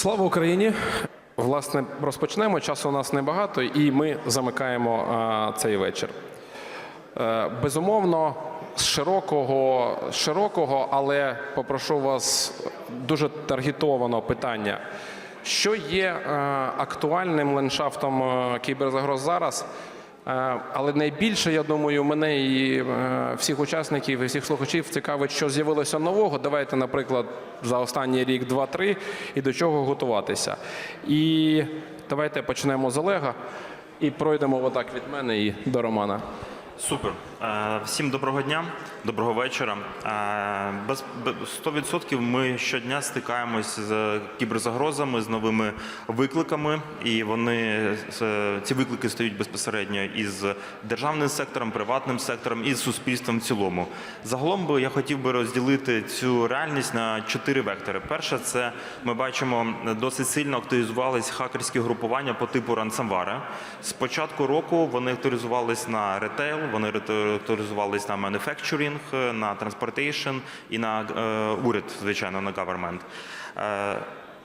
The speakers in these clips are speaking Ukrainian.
Слава Україні! Власне, розпочнемо. Часу у нас небагато, і ми замикаємо а, цей вечір. Е, безумовно, з широкого, широкого, але попрошу вас дуже таргетовано питання. Що є е, актуальним ландшафтом е, кіберзагроз зараз? Е, Але найбільше, я думаю, мене і е, всіх учасників і всіх слухачів цікавить, що з'явилося нового. Давайте, наприклад, за останній рік, два-три, і до чого готуватися. І давайте почнемо з Олега і пройдемо отак від мене і до Романа. Супер. Е, Всім доброго дня, доброго вечора. Е, Без бе- 100% ми щодня стикаємось з кіберзагрозами, з новими викликами, і вони ці виклики стають безпосередньо із державним сектором, приватним сектором і з суспільством в цілому. Загалом би я хотів би розділити цю реальність на чотири вектори. Перше, це ми бачимо досить сильно активізувались хакерські групування по типу ransomware. З початку року вони активізувались на ретейл, вони рете- активізувались на manufacturing, на transportation і на е, уряд, звичайно, на government. Е,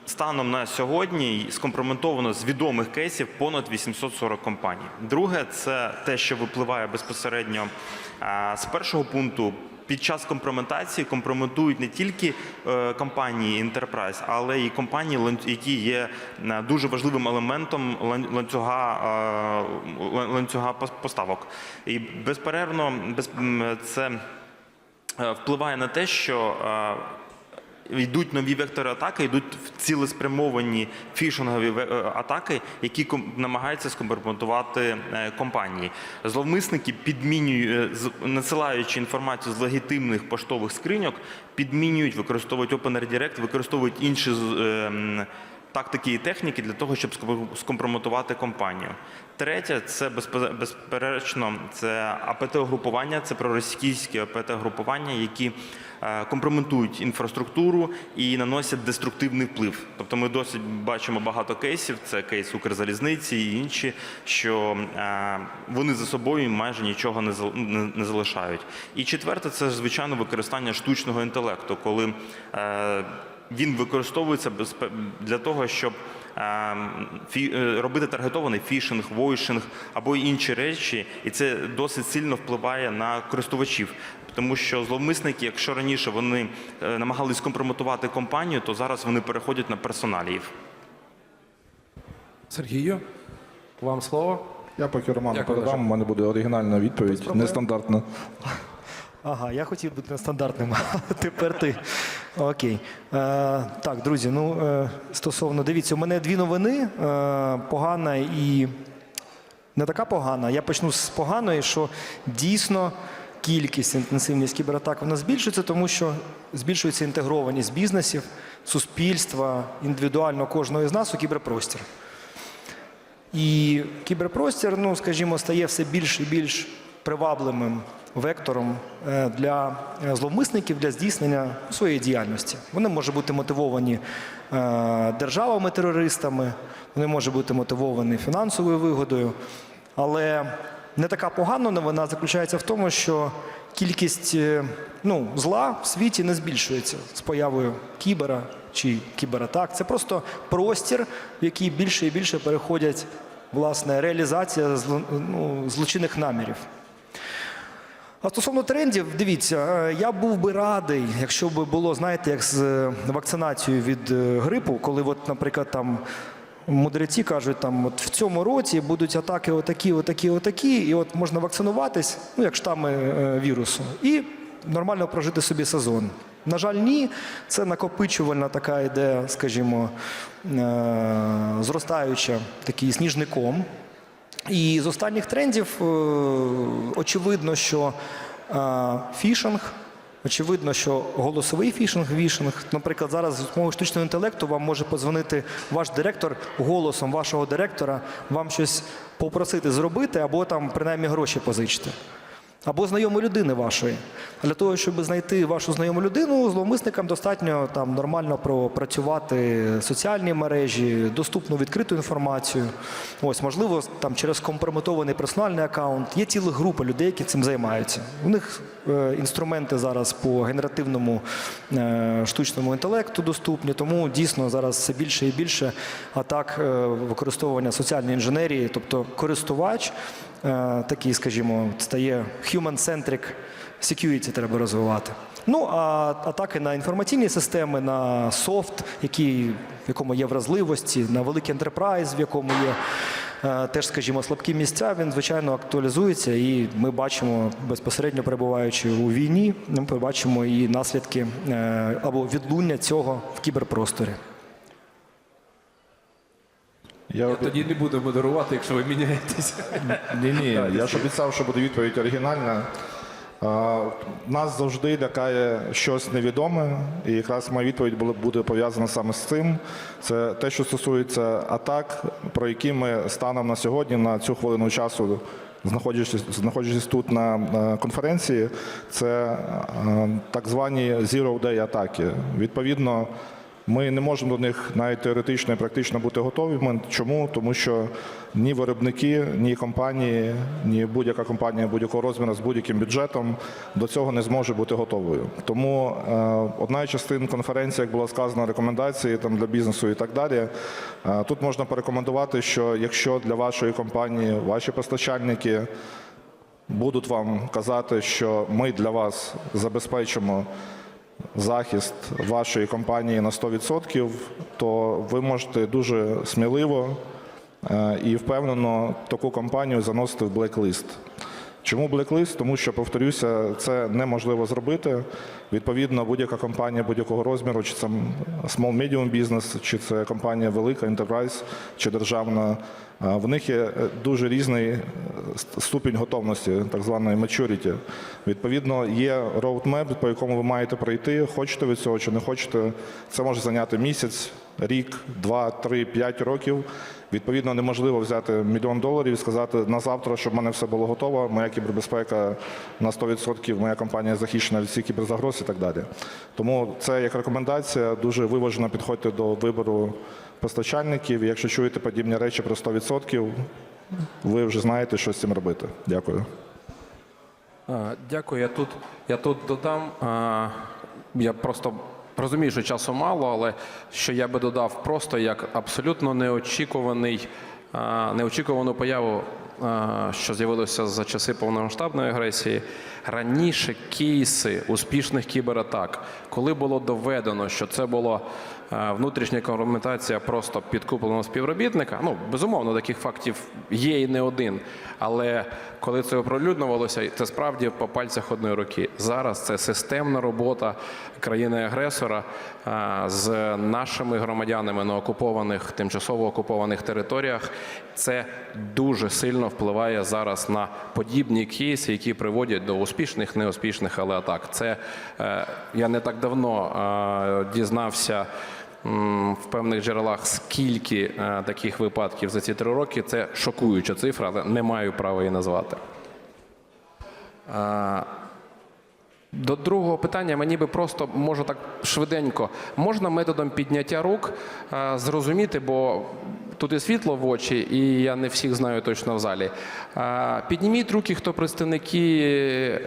Станом на сьогодні скомпрометовано з відомих кейсів понад 840 компаній. Друге, це те, що випливає безпосередньо е, з першого пункту. Під час компрометації компрометують не тільки е, компанії Enterprise, але й компанії, які є е, дуже важливим елементом ланцюга, е, ланцюга поставок. І безперервно без, це впливає на те, що йдуть нові вектори атаки, йдуть цілеспрямовані фішингові е, атаки, які намагаються скомпрометувати е, компанії. Зловмисники підмінюють, насилаючи з- надсилаючи інформацію з легітимних поштових скриньок, підмінюють, використовують OpenRedirect, використовують інші е, тактики і техніки для того, щоб ском- скомпрометувати компанію. Третє, це безпе- безперечно, це АПТ-групування, це проросійські АПТ-групування, які е, компрометують інфраструктуру і наносять деструктивний вплив. Тобто ми досить бачимо багато кейсів, це кейс Укрзалізниці і інші, що е, вони за собою майже нічого не залишають. І четверте, це звичайно використання штучного інтелекту, коли е, він використовується для того, щоб ем, е, робити таргетований фішинг, войшинг або інші речі, і це досить сильно впливає на користувачів. Тому що зловмисники, якщо раніше вони е, намагались компрометувати компанію, то зараз вони переходять на персоналіїв. Сергію, вам слово. Я поки Роману Дякую, передам, у мене буде оригінальна відповідь, нестандартна. Ага, я хотів бути нестандартним, а тепер ти. Окей. Е, так, друзі, ну е, стосовно, дивіться, у мене дві новини. Е, погана і не така погана. Я почну з поганої, що дійсно кількість інтенсивність кібератак вона збільшується, тому що збільшується інтегрованість бізнесів, суспільства, індивідуально кожного з нас у кіберпростір. І кіберпростір, ну скажімо, стає все більш і більш привабливим вектором е, для е, зловмисників для здійснення своєї діяльності. Вони можуть бути мотивовані е, державами-терористами, вони можуть бути мотивовані фінансовою вигодою. Але не така погана новина заключається в тому, що кількість ну, зла в світі не збільшується з появою кібера чи кібератак. Це просто простір, в який більше і більше переходять власне реалізація ну, злочинних намірів. А стосовно трендів, дивіться, е, я був би радий, якщо б було, знаєте, як з е, вакцинацією від е, грипу, коли, от, наприклад, там мудреці кажуть, там от в цьому році будуть атаки отакі, отакі, отакі, і от можна вакцинуватись, ну як штами вірусу, і нормально прожити собі сезон. На жаль, ні, це накопичувальна така йде, скажімо, зростаюча такий сніжником. І з останніх трендів е, очевидно, що е, фішинг, очевидно, що голосовий фішинг, вішинг. Наприклад, зараз з допомогою штучного інтелекту вам може подзвонити ваш директор голосом вашого директора, вам щось попросити зробити або там принаймні гроші позичити. Або знайомої людини вашої. Для того, щоб знайти вашу знайому людину, зловмисникам достатньо там нормально пропрацювати соціальні мережі, доступну відкриту інформацію. Ось, можливо, там через компрометований персональний аккаунт. Є ціла група людей, які цим займаються. У них е, інструменти зараз по генеративному е, штучному інтелекту доступні, тому дійсно зараз все більше і більше атак е, використовування соціальної інженерії, тобто користувач такий, скажімо, стає human-centric security треба розвивати. Ну а атаки на інформаційні системи, на софт, який, в якому є вразливості, на великий ентерпрайз, в якому є е, теж, скажімо, слабкі місця, він звичайно актуалізується, і ми бачимо безпосередньо перебуваючи у війні, ми побачимо і наслідки е, або відлуння цього в кіберпросторі. Я, Я тоді не буду модерувати, якщо ви міняєтесь. Ні, ні, я ж обіцяв, що буде відповідь оригінальна. А, Нас завжди лякає щось невідоме, і якраз моя відповідь буде пов'язана саме з цим. Це те, що стосується атак, про які ми станом на сьогодні, на цю хвилину часу, знаходячись, знаходячись тут на, конференції, це так звані zero-day атаки. Відповідно, ми не можемо до них навіть теоретично і практично бути готові. Чому? Тому що ні виробники, ні компанії, ні будь-яка компанія будь-якого розміру з будь-яким бюджетом до цього не зможе бути готовою. Тому е, одна із частин конференції, як було сказано, рекомендації там для бізнесу і так далі. Е, тут можна порекомендувати, що якщо для вашої компанії ваші постачальники будуть вам казати, що ми для вас забезпечимо захист вашої компанії на 100%, то ви можете дуже сміливо е, і впевнено таку компанію заносити в блеклист. Чому блеклист? Тому що, повторюся, це неможливо зробити. Відповідно, будь-яка компанія будь-якого розміру, чи це small medium бізнес, чи це компанія велика, enterprise, чи державна, е, в них є е, дуже різний е, ступінь готовності, так званої maturity. Відповідно, є roadmap, по якому ви маєте пройти. Хочете ви цього чи не хочете. Це може зайняти місяць, рік, два, три, п'ять років. Відповідно, неможливо взяти мільйон доларів і сказати на завтра, щоб в мене все було готово. Моя кібербезпека на 100%, моя компанія захищена від всіх кіберзагроз і так далі. Тому це як рекомендація. Дуже виважено підходьте до вибору постачальників. Якщо чуєте подібні речі про 100%, ви вже знаєте, що з цим робити. Дякую. Дякую. Я тут, я тут додам. Я просто розумію, що часу мало, але що я би додав просто як абсолютно неочікуваний, неочікувану появу, що з'явилося за часи повномасштабної агресії. Раніше кейси успішних кібератак, коли було доведено, що це було е, внутрішня компрометація просто підкупленого співробітника. Ну, безумовно, таких фактів є і не один. Але коли це оприлюднювалося, це справді по пальцях одної руки. Зараз це системна робота країни-агресора е, з нашими громадянами на окупованих, тимчасово окупованих територіях. Це дуже сильно впливає зараз на подібні кейси, які приводять до успішних, неуспішних, але атак. Це е, я не так давно е, дізнався в певних джерелах, скільки е, таких випадків за ці три роки. Це шокуюча цифра, але не маю права її назвати. Е, До другого питання мені би просто можу так швиденько. Можна методом підняття рук е, зрозуміти, бо тут і світло в очі, і я не всіх знаю точно в залі. Підніміть руки, хто представники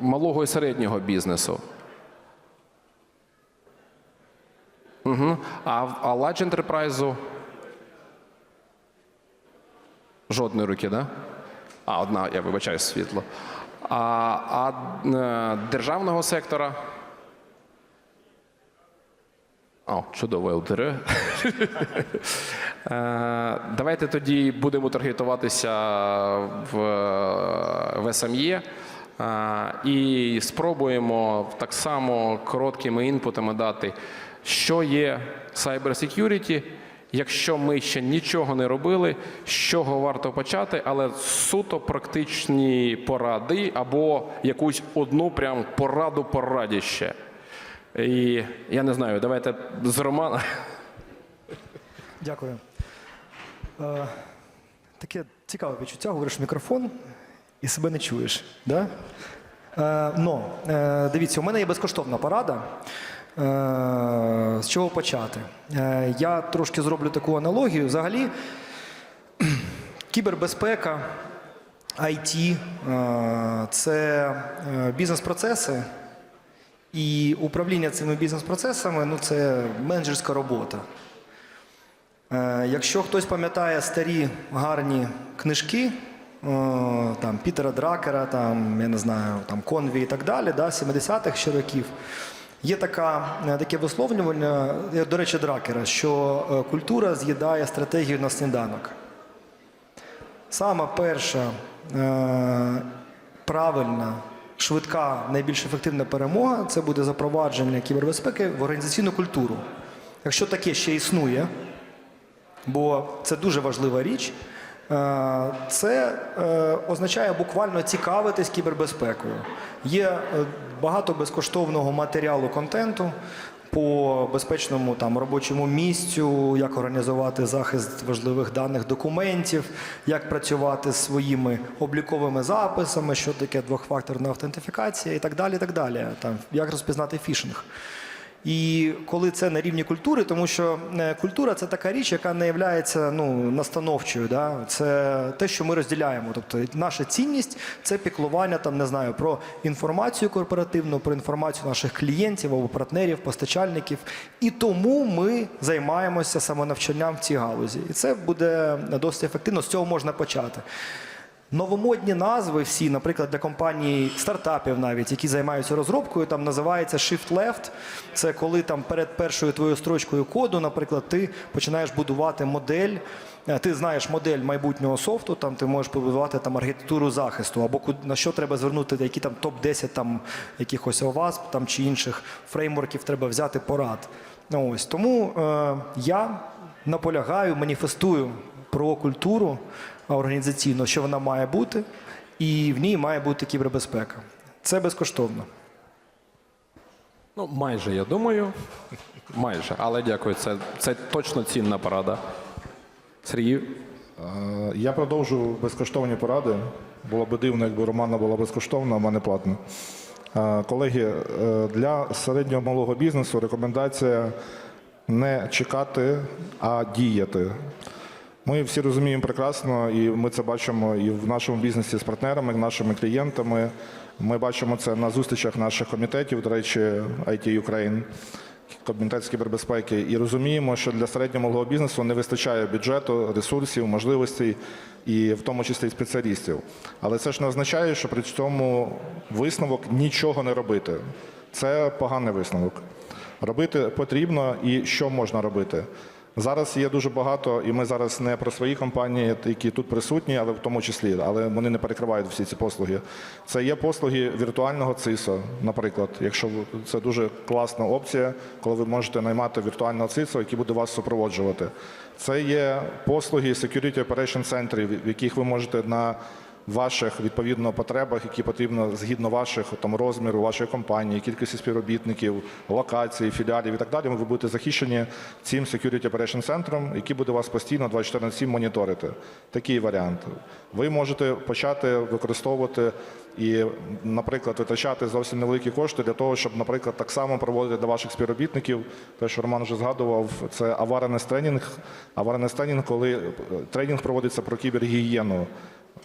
малого і середнього бізнесу. Угу. А, а Large Enterprise? Жодної руки, да? А, одна, я вибачаю, світло. А, а е, державного сектора? О, чудово, ЛТР. Е, Давайте тоді будемо таргетуватися в, в СМЄ е, і спробуємо так само короткими інпутами дати, що є Cyber Security, Якщо ми ще нічого не робили, з чого варто почати, але суто практичні поради або якусь одну прям пораду порадіще. І я не знаю, давайте з Романа. Дякую. Е, таке цікаве відчуття, говориш в мікрофон, і себе не чуєш. Да? Е, но, е, дивіться, у мене є безкоштовна порада. Е, з чого почати? Е, я трошки зроблю таку аналогію. Взагалі, кібербезпека, IT е, це бізнес-процеси, і управління цими бізнес-процесами ну, це менеджерська робота. Якщо хтось пам'ятає старі гарні книжки, там Пітера Дракера, там, я не знаю, там Конві і так далі, да, 70-х ще років, є така, е, таке висловлювання, е, до речі, Дракера, що е, культура з'їдає стратегію на сніданок. Сама перша правильна, швидка, найбільш ефективна перемога це буде запровадження кібербезпеки в організаційну культуру. Якщо таке ще існує, бо це дуже важлива річ. Е, Це е, означає буквально цікавитись кібербезпекою. Є е, багато безкоштовного матеріалу контенту по безпечному там робочому місцю, як організувати захист важливих даних документів, як працювати з своїми обліковими записами, що таке двохфакторна автентифікація і так далі. І так далі. Там, як розпізнати фішинг. І коли це на рівні культури, тому що е, культура це така річ, яка не є ну, настановчою. Да? Це те, що ми розділяємо. Тобто наша цінність це піклування там, не знаю, про інформацію корпоративну, про інформацію наших клієнтів або партнерів, постачальників. І тому ми займаємося самонавчанням в цій галузі. І це буде досить ефективно. З цього можна почати. Новомодні назви всі, наприклад, для компаній стартапів, навіть які займаються розробкою, там називається Shift Left. Це коли там перед першою твоєю строчкою коду, наприклад, ти починаєш будувати модель. е, Ти знаєш модель майбутнього софту, там ти можеш побудувати там архітектуру захисту, або на що треба звернути, які там топ-10 там якихось ОВАСП там чи інших фреймворків треба взяти порад. Ну, Ось тому е, я наполягаю, маніфестую про культуру організаційно, що вона має бути, і в ній має бути кібербезпека. Це безкоштовно. Ну, майже, я думаю. Майже. Але дякую, це, це точно цінна порада. Сергій, Е, Я продовжу безкоштовні поради. Було б дивно, якби Романа була безкоштовна, а в мене платна. Е, Колеги, е, для середнього малого бізнесу рекомендація не чекати, а діяти. Ми всі розуміємо прекрасно, і ми це бачимо і в нашому бізнесі з партнерами, нашими клієнтами. Ми бачимо це на зустрічах наших комітетів, до речі, IT Ukraine, комітет з кібербезпеки, і розуміємо, що для середнього бізнесу не вистачає бюджету, ресурсів, можливостей, і в тому числі і спеціалістів. Але це ж не означає, що при цьому висновок нічого не робити. Це поганий висновок. Робити потрібно і що можна робити. Зараз є дуже багато, і ми зараз не про свої компанії, які тут присутні, але в тому числі, але вони не перекривають всі ці послуги. Це є послуги віртуального ЦИСО, наприклад, якщо це дуже класна опція, коли ви можете наймати віртуального ЦИСО, який буде вас супроводжувати. Це є послуги Security Operation Center, в яких ви можете на ваших відповідно потребах, які потрібно згідно ваших там розміру, вашої компанії, кількості співробітників, локацій, філіалів і так далі. Ви будете захищені цим Security Operation Center, який буде вас постійно 24 на 7 моніторити. Такий варіант. Ви можете почати використовувати і, наприклад, витрачати зовсім невеликі кошти для того, щоб, наприклад, так само проводити для ваших співробітників, те, що Роман вже згадував, це аваренес тренінг. Аваренес тренінг, коли е, тренінг проводиться про кібергігієну.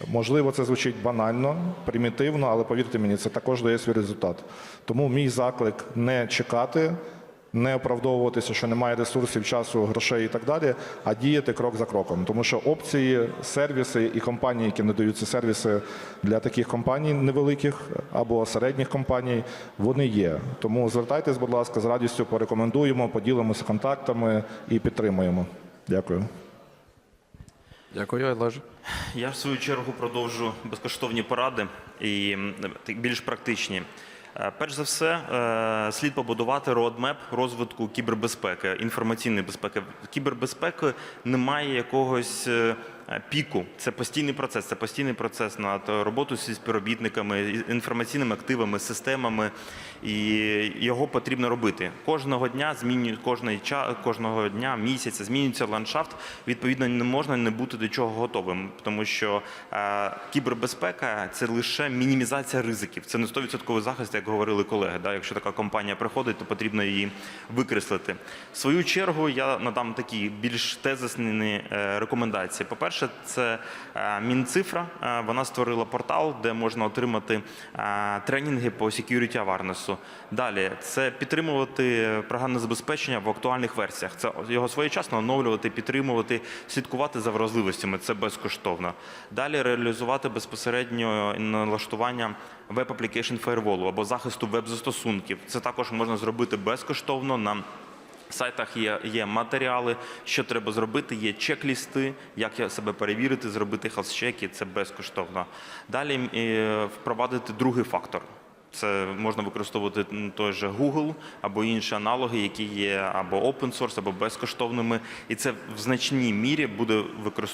Можливо, це звучить банально, примітивно, але повірте мені, це також дає свій результат. Тому мій заклик не чекати, не оправдовуватися, що немає ресурсів, часу, грошей і так далі, а діяти крок за кроком. Тому що опції, сервіси і компанії, які надають ці сервіси для таких компаній невеликих або середніх компаній, вони є. Тому звертайтесь, будь ласка, з радістю порекомендуємо, поділимося контактами і підтримуємо. Дякую. дякую, Олеже. Я в свою чергу продовжу безкоштовні поради і більш практичні. Е, Перш за все, е, слід побудувати родмеп розвитку кібербезпеки, інформаційної безпеки. Кібербезпеки немає якогось е, піку. Це постійний процес. Це постійний процес над роботою зі співробітниками, інформаційними активами, системами, і його потрібно робити. Кожного дня кожний час, кожного дня, місяця змінюється ландшафт. Відповідно, не можна не бути до чого готовим, тому що е, кібербезпека це лише мінімізація ризиків. Це не 100% захист, як говорили колеги. Да? Якщо така компанія приходить, то потрібно її викреслити. В свою чергу я надам такі більш тезисні е, рекомендації. По-перше, це е, Мінцифра. Е, Вона створила портал, де можна отримати е, тренінги по security awareness. Далі це підтримувати програмне забезпечення в актуальних версіях. Це його своєчасно оновлювати, підтримувати, слідкувати за вразливостями. Це безкоштовно. Далі реалізувати безпосередньо налаштування Application Firewall або захисту веб-застосунків. Це також можна зробити безкоштовно на сайтах є, є матеріали, що треба зробити, є чек-лісти, як себе перевірити, зробити хелс-чеки, це безкоштовно. Далі е, впровадити другий фактор. Це можна використовувати той же Google або інші аналоги, які є або open source, або безкоштовними, і це в значній мірі буде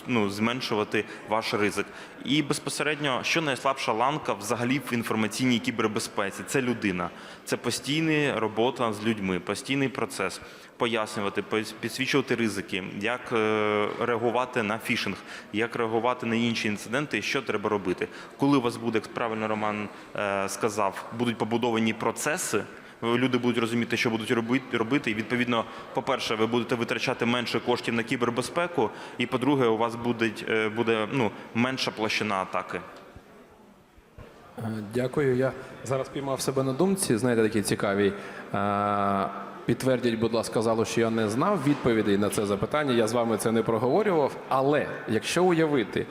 ну, зменшувати ваш ризик. І безпосередньо, що найслабша ланка взагалі в інформаційній кібербезпеці це людина, це постійна робота з людьми, постійний процес. Пояснювати, підсвічувати ризики, як е, реагувати на фішинг, як реагувати на інші інциденти, і що треба робити. Коли у вас буде, як правильно Роман е, сказав, будуть побудовані процеси. Люди будуть розуміти, що будуть робити. І відповідно, по-перше, ви будете витрачати менше коштів на кібербезпеку, і по-друге, у вас буде, буде ну, менша площина атаки. Е, Дякую. Я зараз піймав себе на думці. Знаєте, такі цікаві. Підтвердіть, будь ласка, залу, що я не знав відповідей на це запитання. Я з вами це не проговорював. Але якщо уявити,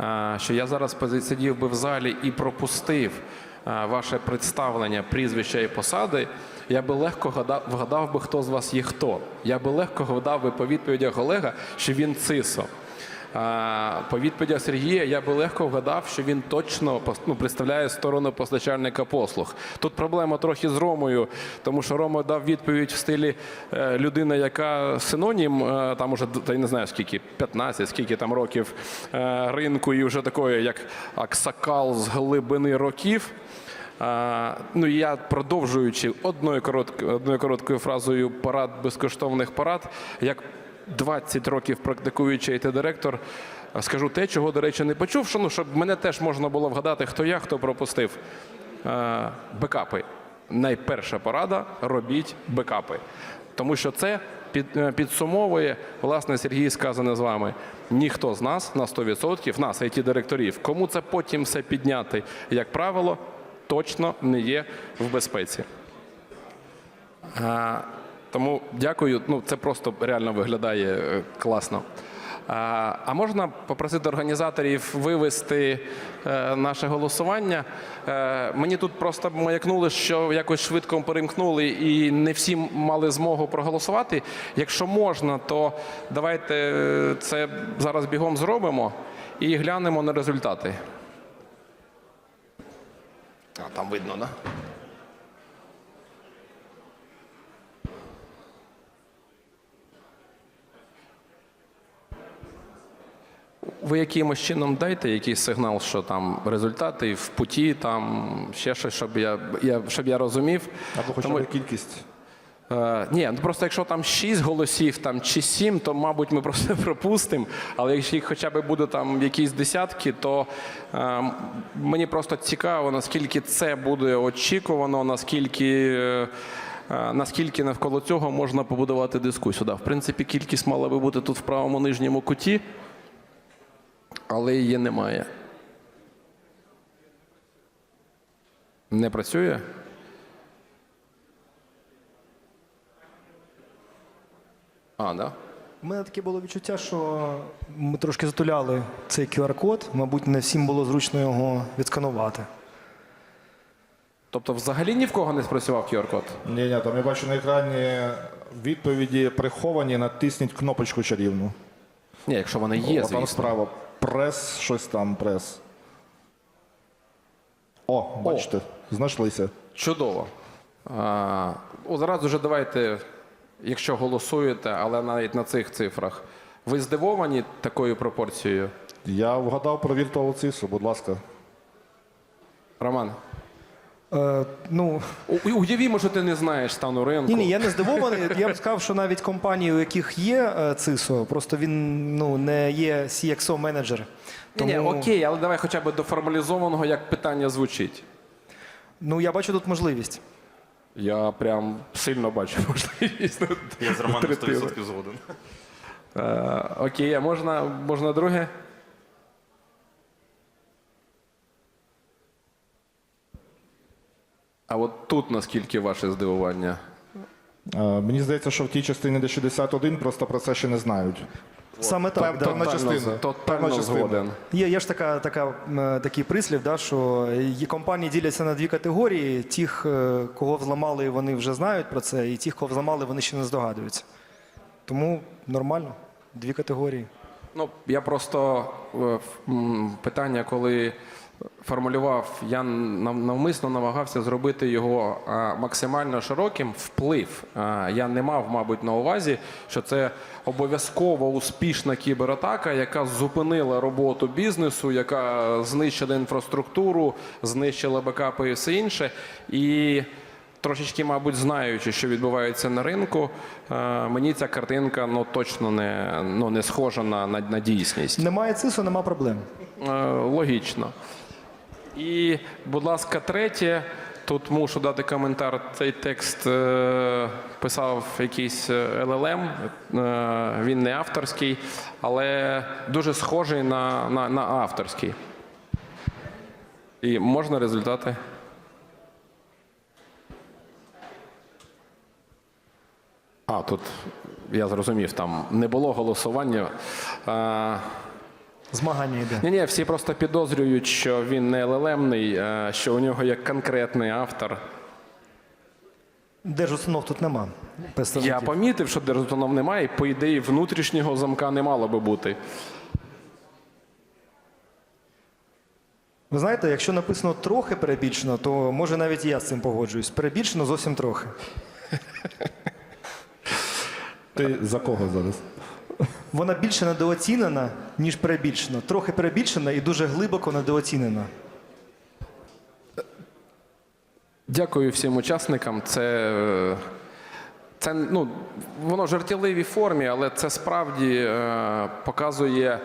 е, що я зараз сидів би в залі і пропустив е, ваше представлення прізвища і посади, я би легко гадав, вгадав би, хто з вас є хто. Я би легко гадав би по відповідях Олега, що він цисо. По відповідях Сергія я би легко вгадав, що він точно ну, представляє сторону постачальника послуг. Тут проблема трохи з Ромою, тому що Рома дав відповідь в стилі е, людина, яка синонім, е, там уже та я не знаю скільки, 15, скільки там років е, ринку, і вже такої, як аксакал з глибини років. Ну і я продовжуючи одною короткою, одною короткою фразою порад безкоштовних порад, як 20 років практикуючий IT-директор, скажу те, чого, до речі, не почув, що, ну, щоб мене теж можна було вгадати, хто я, хто пропустив. Е, бекапи. Найперша порада робіть бекапи. Тому що це під, е, підсумовує, власне, Сергій сказане з вами. Ніхто з нас на 100%, нас, IT-директорів, кому це потім все підняти, як правило, точно не є в безпеці. Тому дякую. Ну, це просто реально виглядає е, класно. А, можна попросити організаторів вивести е, наше голосування? Е, мені тут просто маякнули, що якось швидко перемкнули і не всі мали змогу проголосувати. Якщо можна, то давайте це зараз бігом зробимо і глянемо на результати. А, там видно? Да? Ви якимось чином дайте якийсь сигнал, що там результати в путі, там ще щось, щоб я, я, щоб я розумів. Або хоча Тому- б кількість. Е, ні, ну просто якщо там 6 голосів там, чи 7, то, мабуть, ми просто пропустимо. Але якщо їх хоча б буде там якісь десятки, то е, мені просто цікаво, наскільки це буде очікувано, наскільки. е, Наскільки навколо цього можна побудувати дискусію? Да, в принципі, кількість мала би бути тут в правому нижньому куті, але її немає. Не працює? А, да? У мене таке було відчуття, що ми трошки затуляли цей QR-код. Мабуть, не всім було зручно його відсканувати. Тобто, взагалі ні в кого не спрацював QR-код? Ні, ні, там я бачу на екрані відповіді приховані, натисніть кнопочку чарівну. Ні, якщо вони є, О, там звісно. справа прес, щось там прес. О, бачите, знайшлися. Чудово. А, зараз вже давайте, якщо голосуєте, але навіть на цих цифрах, Ви здивовані такою пропорцією? Я вгадав про Virtual CISO, будь ласка. Роман, Е, ну, у- уявімо, що ти не знаєш стану ринку. ні, ні, я не здивований. Я б сказав, що навіть компанії, у яких є е, ЦИСО, просто він ну, не є CXO менеджер. Ні, ні, окей, але давай хоча б до формалізованого, як питання звучить. Ну, я бачу тут можливість. Я прям сильно бачу можливість. Я з Романом третину. 100% згоден. Е, Окей, а можна, можна друге? А от тут наскільки ваше здивування? Е, Мені здається, що в тій частині, де 61, просто про це ще не знають. Саме так. Певна Да. Певна частина. Певна Тотально частина. згоден. Є, є ж така, така, такий прислів, да, що компанії діляться на дві категорії: тих, е, кого взламали, вони вже знають про це, і тих, кого взламали, вони ще не здогадуються. Тому нормально, дві категорії. Ну, я просто е, питання, коли формулював, я нав- навмисно намагався зробити його максимально широким вплив. Я не мав, мабуть, на увазі, що це обов'язково успішна кібератака, яка зупинила роботу бізнесу, яка знищила інфраструктуру, знищила бекапи і все інше. І Трошечки, мабуть, знаючи, що відбувається на ринку, мені ця картинка ну, точно не, ну, не схожа на, на, на дійсність. Немає ЦИСО, нема проблем. Е, Логічно. І, будь ласка, третє. Тут мушу дати коментар. Цей текст е, писав якийсь е, LLM, е, він не авторський, але дуже схожий на, на, на авторський. І можна результати? А, тут я зрозумів, там не було голосування. Е, Змагання йде. ні, ні, всі просто підозрюють, що він не ЛЛМний, а що у нього є конкретний автор. Держустанов тут нема. Я представників. помітив, що держустанов немає, і по ідеї внутрішнього замка не мало би бути. Ви знаєте, якщо написано трохи перебільшено, то може навіть і я з цим погоджуюсь. Перебільшено зовсім трохи. Ти за кого зараз? Вона більше недооцінена, ніж перебільшена. Трохи перебільшена і дуже глибоко недооцінена. Дякую всім учасникам. Це, це ну, воно в жартівливій формі, але це справді е, показує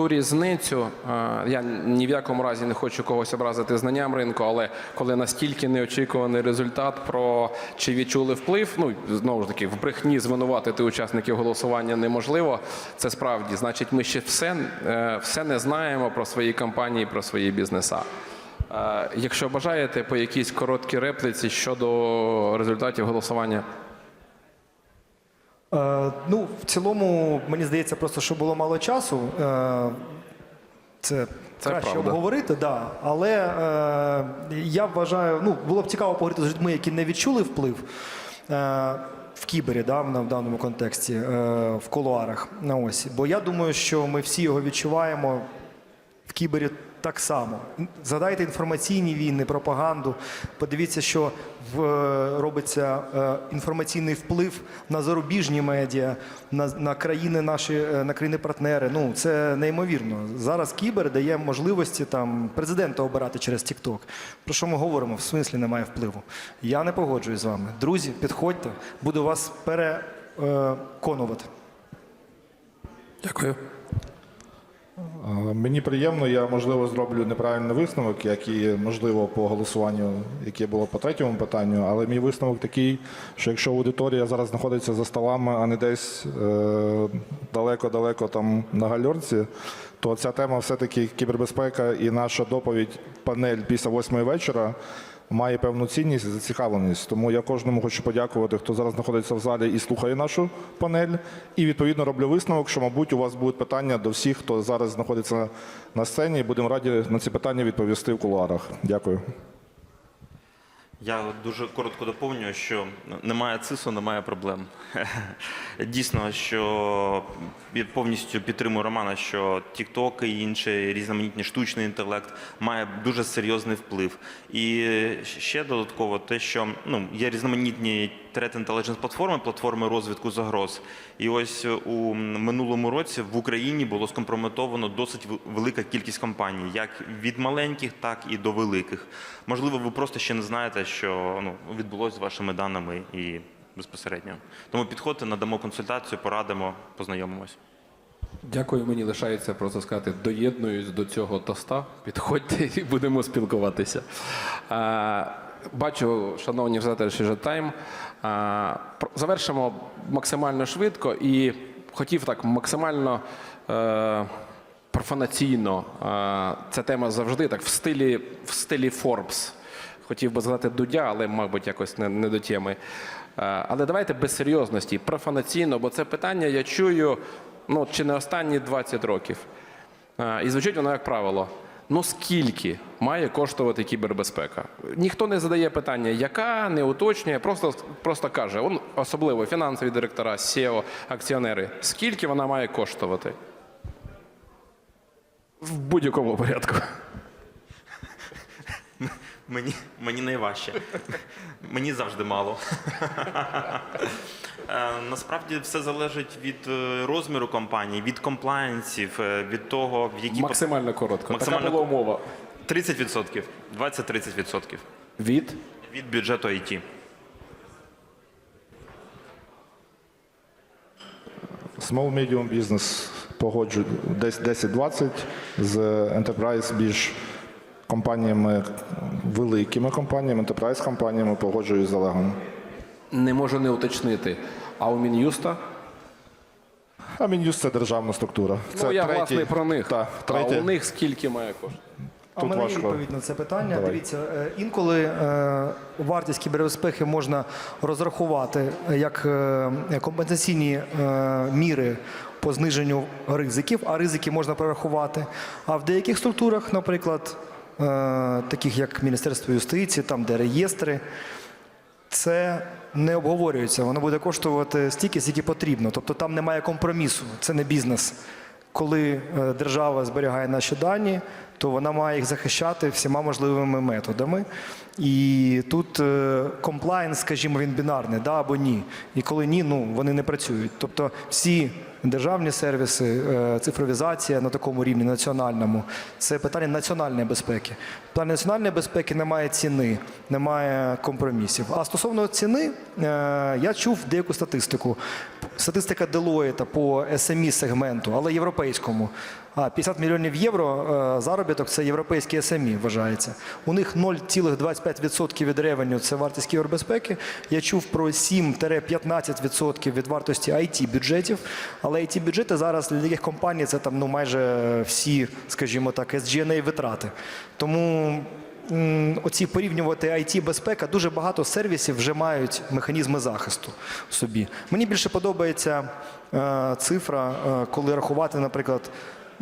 ту різницю. Е, я ні в якому разі не хочу когось образити знанням ринку, але коли настільки неочікуваний результат про чи відчули вплив, ну знову ж таки, в брехні звинуватити учасників голосування неможливо. Це справді значить, ми ще все, е, все не знаємо про свої компанії, про свої бізнеса. Е, Якщо бажаєте по якійсь короткій репліці щодо результатів голосування. Е, ну, в цілому, мені здається, просто що було мало часу. Е, це, Це краще правда. обговорити, да. але е, я вважаю, ну, було б цікаво поговорити з людьми, які не відчули вплив. Е, в кібері, да, в даному контексті, е, в колуарах. На ось. Бо я думаю, що ми всі його відчуваємо в кібері так само. Згадайте інформаційні війни, пропаганду. Подивіться, що в, робиться е, інформаційний вплив на зарубіжні медіа, на, на країни наші, е, на країни-партнери. Ну це неймовірно. Зараз кібер дає можливості там президента обирати через TikTok. Про що ми говоримо? В смислі немає впливу. Я не погоджуюсь з вами. Друзі, підходьте, буду вас переконувати. Дякую. Мені приємно, я можливо зроблю неправильний висновок, як і можливо по голосуванню, яке було по третьому питанню. Але мій висновок такий, що якщо аудиторія зараз знаходиться за столами, а не десь е, далеко-далеко там на гальорці, то ця тема все-таки кібербезпека і наша доповідь, панель після восьмої вечора. Має певну цінність і зацікавленість. Тому я кожному хочу подякувати, хто зараз знаходиться в залі і слухає нашу панель. І відповідно роблю висновок, що, мабуть, у вас будуть питання до всіх, хто зараз знаходиться на сцені. Будемо раді на ці питання відповісти в кулуарах. Дякую. Я дуже коротко доповнюю, що немає ЦИСу, немає проблем. Дійсно, що я повністю підтримую Романа, що TikTok і інший різноманітний штучний інтелект має дуже серйозний вплив. І ще додатково те, що ну, є різноманітні Threat Intelligence платформи, платформи розвитку загроз. І ось е, у минулому році в Україні було скомпрометовано досить велика кількість компаній, як від маленьких, так і до великих. Можливо, ви просто ще не знаєте, що ну, відбулося з вашими даними і безпосередньо. Тому підходьте, надамо консультацію, порадимо, познайомимось. Дякую, мені лишається просто сказати, доєднуюсь до цього тоста. Підходьте і будемо спілкуватися. Е, Бачу, шановні глядачі же тайм. Завершимо максимально швидко і хотів так максимально е, профанаційно. Е, ця тема завжди так в стилі, в стилі Forbes. Хотів би згадати Дудя, але, мабуть, якось не, не до теми. Е, але давайте без серйозності, профанаційно, бо це питання я чую ну, чи не останні 20 років. І звучить воно як правило. Ну скільки має коштувати кібербезпека? Ніхто не задає питання, яка не уточнює, просто, просто каже, он, особливо фінансові директора, SEO, акціонери, скільки вона має коштувати? В будь-якому порядку. Мені, мені найважче. Мені завжди мало. Е, Насправді все залежить від е, розміру компанії, від комплаєнсів, е, від того, в які Максимально коротко. Максимально Така була умова. 30%, 20-30% Від від бюджету IT. Small medium бізнес погоджу десь 10-20 з enterprise більш компаніями, великими компаніями, enterprise компаніями погоджуюсь з Олегом. не можу не уточнити. А у Мін'юста? А Мін'юст це державна структура. Це ну, я третій- власне про них. Так, а у них скільки має коштувати? А Тут мене є важко. відповідь на це питання. Давай. Дивіться, е, інколи е, вартість кібербезпеки можна розрахувати як е, компенсаційні е, міри по зниженню ризиків, а ризики можна прорахувати. А в деяких структурах, наприклад, таких як Міністерство юстиції, там де реєстри, це не обговорюється. Воно буде коштувати стільки, скільки потрібно. Тобто там немає компромісу, це не бізнес. Коли е, держава зберігає наші дані, то вона має їх захищати всіма можливими методами. І тут комплайнс, скажімо, він бінарний, да або ні. І коли ні, ну вони не працюють. Тобто всі державні сервіси, е, цифровізація на такому рівні національному це питання національної безпеки. Питання національної безпеки немає ціни, немає компромісів. А стосовно ціни, е, я чув деяку статистику. Статистика Делоїта по SME сегменту, але європейському. А 50 мільйонів євро е, заробіток це європейські СМІ вважається. У них 0,25% від ревеню це вартість кібербезпеки. Я чув про 7-15% від вартості it бюджетів. Але it бюджети зараз для таких компаній це там ну майже всі, скажімо так, SG&A витрати. Тому оці порівнювати it безпека дуже багато сервісів вже мають механізми захисту собі. Мені більше подобається е, цифра, е, коли рахувати, наприклад.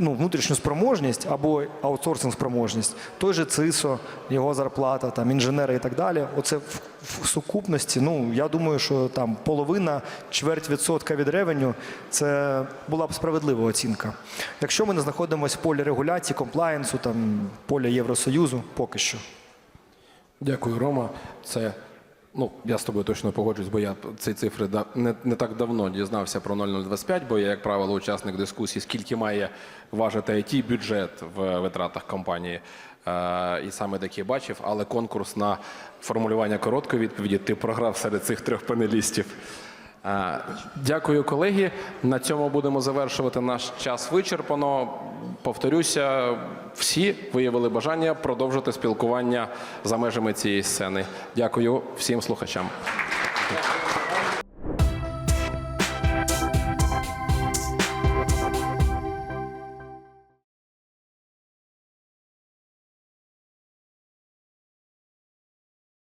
Ну, внутрішню спроможність або аутсорсинг спроможність, той же ЦИСО, його зарплата, там інженери і так далі. Оце в, в сукупності. Ну я думаю, що там половина, чверть відсотка від ревеню це була б справедлива оцінка. Якщо ми не знаходимося в полі регуляції, комплаєнсу, там полі Євросоюзу, поки що. Дякую, Рома. Це ну я з тобою точно погоджуюсь, бо я ці цифри не, не так давно дізнався про 0025, бо я, як правило, учасник дискусії, скільки має важити it бюджет в витратах компанії. Е, і саме такі бачив, але конкурс на формулювання короткої відповіді ти програв серед цих трьох панелістів. Дякую, колеги. На цьому будемо завершувати наш час вичерпано. Повторюся, всі виявили бажання продовжити спілкування за межами цієї сцени. Дякую всім слухачам.